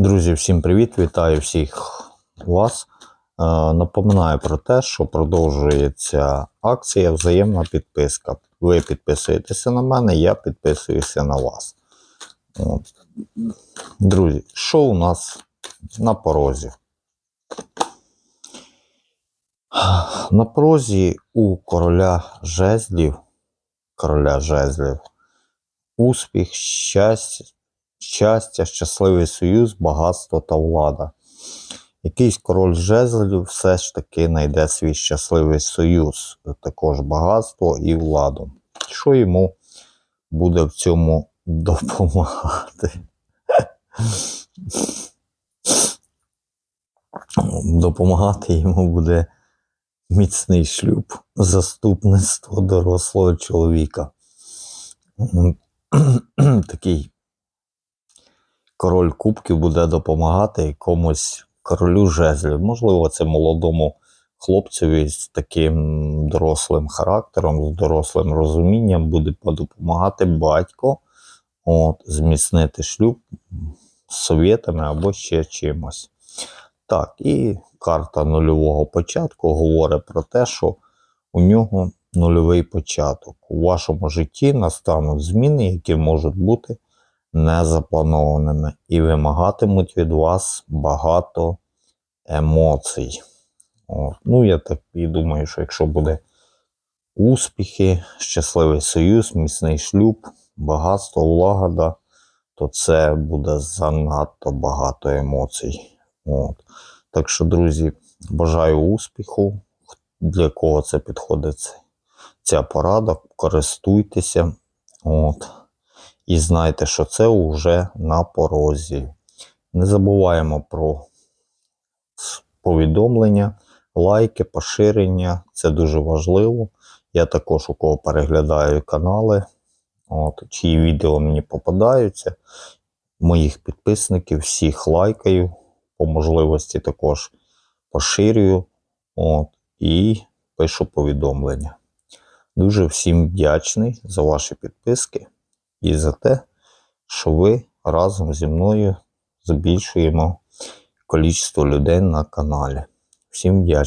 Друзі, всім привіт! Вітаю всіх вас. Е, Напоминаю про те, що продовжується акція взаємна підписка. Ви підписуєтеся на мене, я підписуюся на вас. От. Друзі, що у нас на порозі? На порозі у короля жезлів, короля жезлів, успіх, щастя, щастя, щасливий союз, багатство та влада. Якийсь король жезлів все ж таки знайде свій щасливий союз, також багатство і владу. Що йому буде в цьому допомагати? Допомагати йому буде міцний шлюб, заступництво дорослого чоловіка. Такий король кубків буде допомагати якомусь королю жезлів. Можливо, це молодому хлопцеві з таким дорослим характером, з дорослим розумінням буде допомагати батько от, зміцнити шлюб з совєтами або ще чимось. Так, і карта нульового початку говорить про те, що у нього нульовий початок. У вашому житті настануть зміни, які можуть бути незапланованими і вимагатимуть від вас багато емоцій. От. Ну, я так і думаю, що якщо буде успіхи, щасливий союз, міцний шлюб, багатство, влагода, то це буде занадто багато емоцій. От. Так що, друзі, бажаю успіху. Для кого це підходить ця порада, користуйтеся. От. І знайте, що це вже на порозі. Не забуваємо про повідомлення, лайки, поширення. Це дуже важливо. Я також у кого переглядаю канали, от, чиї відео мені попадаються. Моїх підписників всіх лайкаю, по можливості також поширюю от, і пишу повідомлення. Дуже всім вдячний за ваші підписки і за те, що ви разом зі мною збільшуємо кількість людей на каналі. Всім дякую.